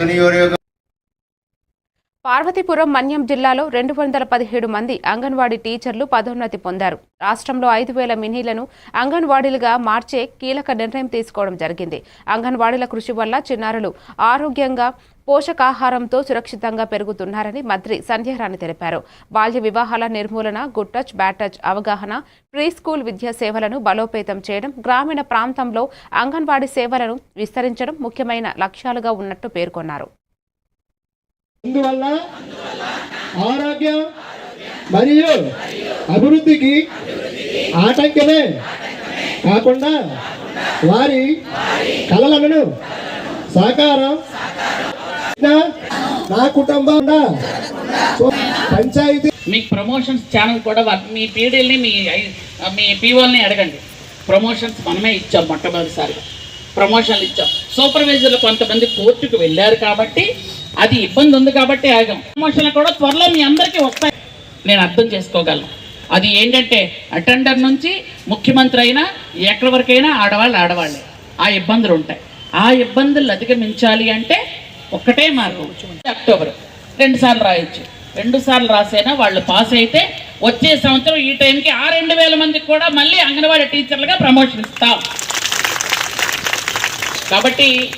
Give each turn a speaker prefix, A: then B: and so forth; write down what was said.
A: నియోజక
B: పార్వతీపురం మన్యం జిల్లాలో రెండు వందల పదిహేడు మంది అంగన్వాడీ టీచర్లు పదోన్నతి పొందారు. రాష్ట్రంలో ఐదు వేల మినీలను అంగన్వాడీలుగా మార్చే కీలక నిర్ణయం తీసుకోవడం జరిగింది. అంగన్వాడీల కృషి వల్ల చిన్నారులు ఆరోగ్యంగా పోషకాహారంతో సురక్షితంగా పెరుగుతున్నారని మంత్రి సంధ్యారాణి తెలిపారు. బాల్య వివాహాల నిర్మూలన గుడ్ టచ్ బ్యాడ్ టచ్ అవగాహన ప్రీ స్కూల్ విద్యా సేవలను బలోపేతం చేయడం గ్రామీణ ప్రాంతంలో అంగన్వాడీ సేవలను విస్తరించడం ముఖ్యమైన లక్ష్యాలుగా ఉన్నట్టు పేర్కొన్నారు.
C: అందువల్ల ఆరోగ్యం మరియు అభివృద్ధికి ఆటంకమే కాకుండా వారి కలలను సాకారం నా కుటుంబం పంచాయతీ
D: మీకు ప్రమోషన్స్ ఛానల్ కూడా మీ పీడీల్ని మీ మీ పీఓల్ని అడగండి. ప్రమోషన్స్ మనమే ఇచ్చాం మొట్టమొదటిసారిగా. ప్రమోషన్లు ఇచ్చాం. సూపర్వైజర్లు కొంతమంది కోర్టుకు వెళ్ళారు కాబట్టి అది ఇబ్బంది ఉంది కాబట్టి ఆగాం. ప్రమోషన్లు కూడా త్వరలో మీ అందరికీ వస్తాయి. నేను అర్థం చేసుకోగలను. అది ఏంటంటే అటెండర్ నుంచి ముఖ్యమంత్రి అయినా ఎక్కడి వరకైనా ఆడవాళ్ళు ఆడవాళ్ళే. ఆ ఇబ్బందులు ఉంటాయి. ఆ ఇబ్బందులు అధిగమించాలి అంటే ఒక్కటే మార్గం. అక్టోబర్ రెండు సార్లు రాయొచ్చు. రెండుసార్లు రాసైనా వాళ్ళు పాస్ అయితే వచ్చే సంవత్సరం ఈ టైంకి ఆ రెండు వేల మందికి కూడా మళ్ళీ అంగన్వాడీ టీచర్లుగా ప్రమోషన్ ఇస్తాం. కాబట్టి